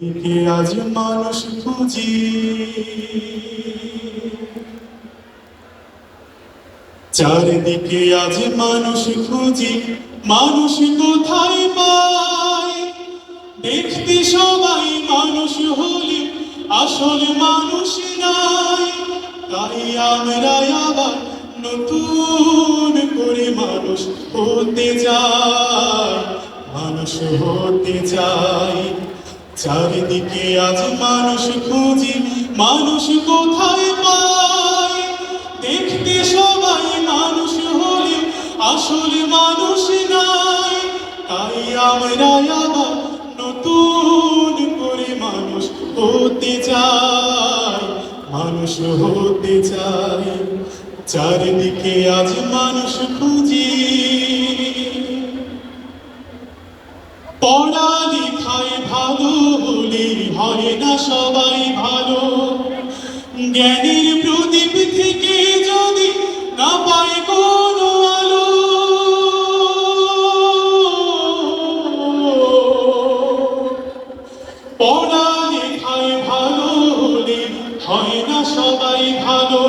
দিকে আজ মানুষ খুঁজি। চারিদিকে আজ মানুষ খুঁজি। মানুষ কোথায় পায়? দেখতে সবাই মানুষ হলে আসলে মানুষ নাই। তাই আমরা আবার নতুন করে মানুষ হতে যাই মানুষ হতে যাই চারিদিকে আজ মানুষ খুঁজি, মানুষ কোথায় পায়? দেখতে সবাই মানুষ হলে আসলে মানুষ নাই। তাই আমরা আবার নতুন করে মানুষ হতে চাই, মানুষ হতে চাই। চারিদিকে আজ মানুষ খুঁজি পড়ালেখায় ভালো হয় না সবাই ভালো। জ্ঞানের প্রদীপ থেকে যদি না পায় কোনো আলো। পড়ালেখায় ভালো হলে হয় না সবাই ভালো।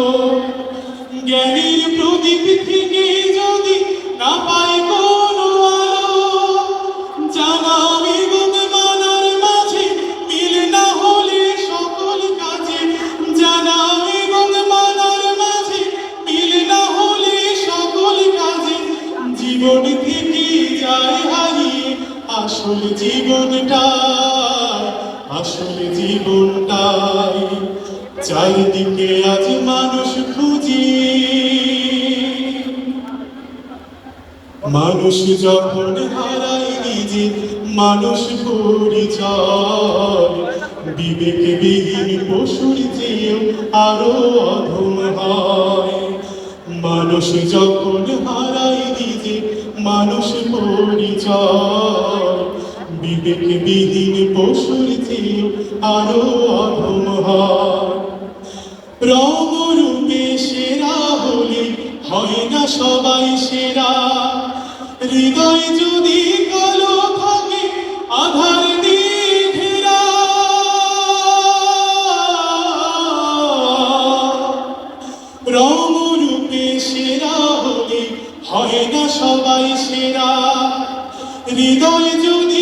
জ্ঞানের প্রদীপ থেকে যদি না পায় আসল জীবনটা, আসল জীবনটাই। চারিদিকে আজ মানুষ খুঁজি। মানুষ যখন হারায় নিজে, মানুষ পরিচয়। বিবেক বিহীন পশুর চেয়েও আরও অধম হয়। মানুষ যখন হারায় নিজে, মানুষ পরিচয়। বিবেক বিহীন পশুর চেয়েও আরও অধম হয় রূপে সেরা হলে হয় না সবাই সেরা। হৃদয় যদি কালো থাকে, আধার সেরা হলে হয় না সবাই সেরা। হৃদয় যদি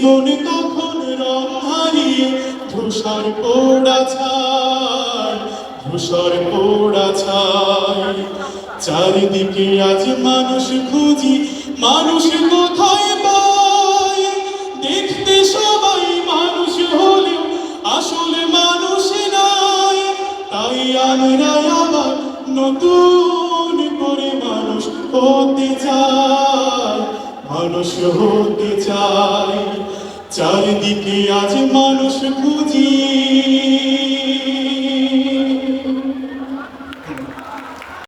জীবন তখন রং হারিয়ে ধূসর পোড়া ছায় ধূসর পোড়া ছায় চারিদিকে আজ মানুষ খুঁজি, মানুষ কোথায় পায়? দেখতে সবাই মানুষ হলেও আসলে মানুষ নাই। তাই আমরা আবার নতুন করে মানুষ হতে চাই। মানুষ হতে চাই চারিদিকে আজ মানুষ খুঁজি।